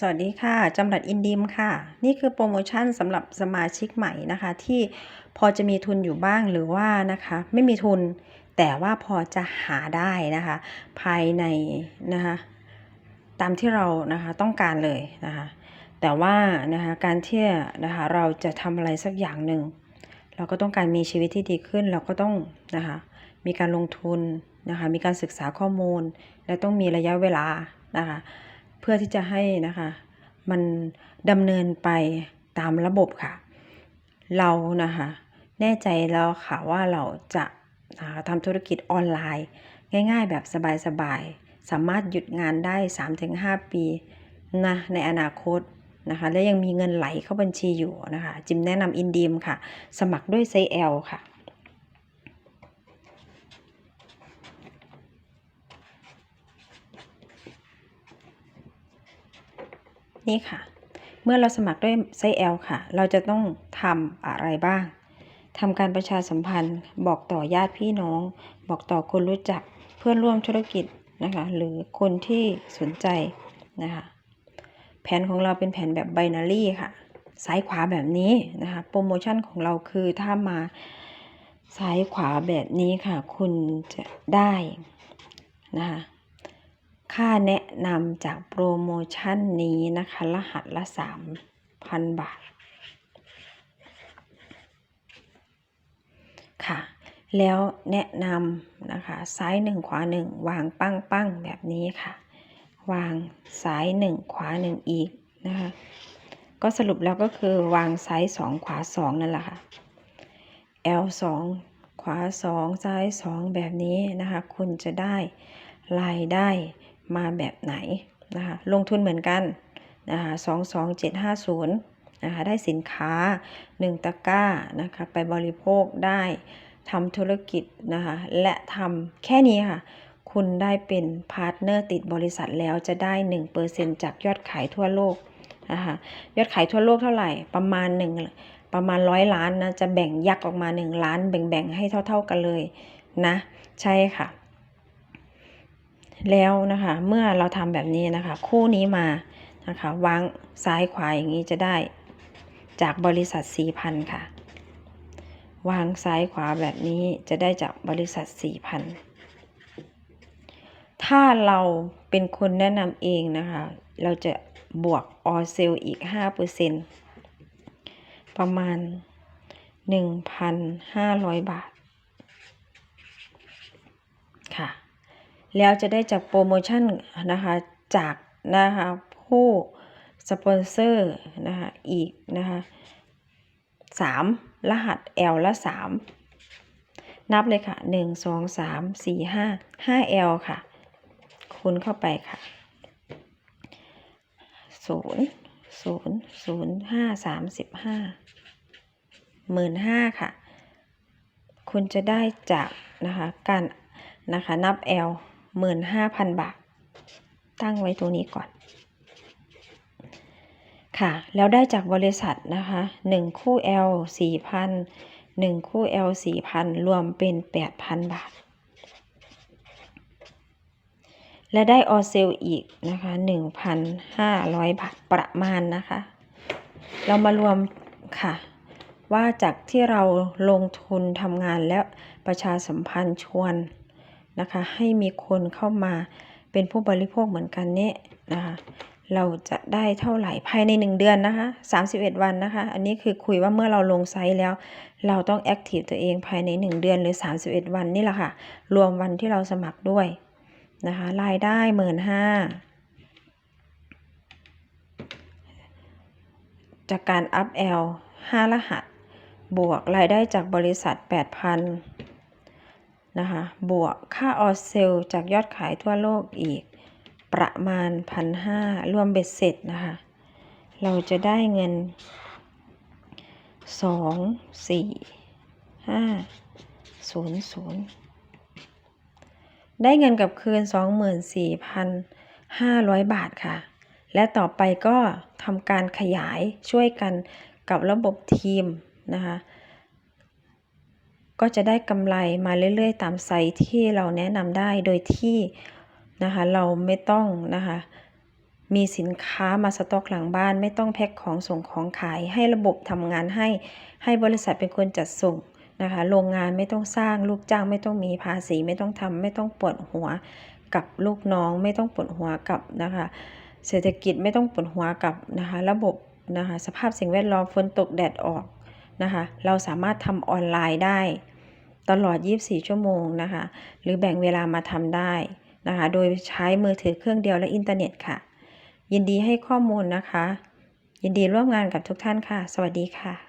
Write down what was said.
สวัสดีค่ะ จำรัดอินดิมค่ะ นี่คือโปรโมชั่นสำหรับสมาชิกใหม่นะคะ ที่พอจะมีทุนอยู่บ้างหรือว่านะคะ ไม่มีทุนแต่ว่าพอจะหาได้นะคะ ภายในนะคะ ตามที่เรานะคะต้องการเลยนะคะ แต่ว่านะคะการที่นะคะเราจะทำอะไรสักอย่างหนึ่งเราก็ต้องการมีชีวิตที่ดีขึ้น เราก็ต้องนะคะมีการลงทุนนะคะ มีการศึกษาข้อมูล และต้องมีระยะเวลานะคะ เพื่อที่จะให้นะคะมันดำเนินไปตามระบบค่ะ เรานะคะแน่ใจแล้วค่ะว่าเราจะนะคะทำธุรกิจออนไลน์ ง่ายๆ แบบสบายๆ สามารถหยุดงานได้ 3-5 ปีนะในอนาคตนะคะและยังมีเงินไหลเข้าบัญชีอยู่นะคะ จิมแนะนำอินดีมค่ะ สมัครด้วยไซส์ L ค่ะ นี่ค่ะ เมื่อเราสมัครด้วยไซส์ L ค่ะ เราจะต้องทำอะไรบ้างทำการประชาสัมพันธ์ บอกต่อญาติพี่น้อง บอกต่อคนรู้จักเพื่อนร่วมธุรกิจนะคะ หรือคนที่สนใจนะคะ แผนของเราเป็นแผนแบบไบนารีค่ะ ซ้ายขวาแบบนี้นะคะ โปรโมชั่นของเราคือถ้ามาซ้ายขวาแบบนี้ค่ะ คุณจะได้นะคะ ค่าแนะนำจากโปรโมชั่นนี้นะคะ รหัสละ3,000บาท ค่ะ แล้วแนะนำนะคะซ้ายหนึ่งขวาหนึ่งวางปั้งปั้งแบบนี้ค่ะ วางซ้ายหนึ่งขวาหนึ่งอีกนะคะก็สรุปแล้วก็คือวางซ้ายสองขวาสองนั่นแหละค่ะ L สองขวาสองซ้ายสองแบบนี้นะคะ คุณจะได้รายได้ มาแบบไหนนะคะลงทุนเหมือนกันนะคะสองสองเจ็ดห้าศูนย์นะคะได้สินค้าหนึ่งตะกร้านะคะไปบริโภคได้ทำธุรกิจนะคะและทำแค่นี้ค่ะ คุณได้เป็นพาร์ทเนอร์ติดบริษัทแล้วจะได้ 1%จากยอดขายทั่วโลกนะคะยอดขายทั่วโลกเท่าไหร่ประมาณหนึ่งประมาณร้อยล้านนะ จะแบ่งยักออกมา 1 ล้านแบ่งๆ ให้เท่า ๆกันเลยนะ ใช่ค่ะ แล้วนะคะ เมื่อเราทำแบบนี้นะคะ คู่นี้มานะคะวางซ้ายขวาอย่างนี้จะได้จากบริษัท 4,000 ค่ะ วางซ้ายขวาแบบนี้จะได้จากบริษัท 4,000 ถ้าเราเป็นคนแนะนำเองนะคะ เราจะบวกออเซลอีก 5%ประมาณ 1,500 บาท ค่ะ แล้วจะได้จากโปรโมชั่นนะคะจากนะคะผู้สปอนเซอร์นะคะอีกนะคะสามรหัส L ละสามนับเลยค่ะหนึ่งสองสามสี่ห้าห้า L ค่ะ คูณเข้าไปค่ะศูนย์ศูนย์ศูนย์ห้าสามสิบห้าหมื่นห้าค่ะ คุณจะได้จากนะคะการนะคะนับ L หมื่นห้าพันบาท ตั้งไว้ตรงนี้ก่อน ค่ะ แล้วได้จากบริษัทนะคะ 1 คู่ L 4,000 1 คู่ L 4,000 รวมเป็น 8,000 บาท และได้ออเซลอีกนะคะ 1,500 บาทประมาณนะคะ เรามารวมค่ะ ว่าจากที่เราลงทุนทำงานและประชาสัมพันธ์ชวน นะคะ ให้มีคนเข้ามาเป็นผู้บริโภคเหมือนกันเนี่ยนะคะเราจะได้เท่าไหร่ภายใน 1 เดือนนะคะ 31 วันนะคะ อันนี้คือคุยว่าเมื่อเราลงไซต์แล้ว เราต้องแอคทีฟตัวเองภายใน 1 เดือนหรือ 31 วันนี่แหละค่ะ รวมวันที่เราสมัครด้วยนะคะรายได้หมื่นห้าจากการอัพ L 5รหัส บวกรายได้จากบริษัท 8,000 นะคะ บวกค่าออเซลจากยอดขายทั่วโลกอีก ประมาณพันห้ารวมเบ็ดเสร็จนะคะ เราจะได้เงินสองสี่ห้าศูนย์ศูนย์ได้เงินกับคืนสองหมื่นสี่พันห้าร้อยบาทค่ะ และต่อไปก็ทำการขยายช่วยกันกับระบบทีมนะคะ ก็จะได้กำไรมาเรื่อยๆ ตามไซต์ที่เราแนะนำได้โดยที่นะคะเราไม่ต้องนะคะมีสินค้ามาสต็อกหลังบ้าน ไม่ต้องแพ็คของส่งของขายให้ระบบทำงานให้ ให้บริษัทเป็นคนจัดส่งนะคะโรงงานไม่ต้องสร้างลูกจ้างไม่ต้องมีภาษีไม่ต้องทำไม่ต้องปวดหัวกับลูกน้องไม่ต้องปวดหัวกับนะคะเศรษฐกิจไม่ต้องปวดหัวกับนะคะระบบนะคะสภาพสิ่งแวดล้อมฝนตกแดดออก นะคะ เราสามารถทำออนไลน์ได้ ตลอด 24 ชั่วโมงนะคะ หรือแบ่งเวลามาทำได้นะคะ โดยใช้มือถือเครื่องเดียวและอินเทอร์เน็ตค่ะ ยินดีให้ข้อมูลนะคะ ยินดีร่วมงานกับทุกท่านค่ะ สวัสดีค่ะ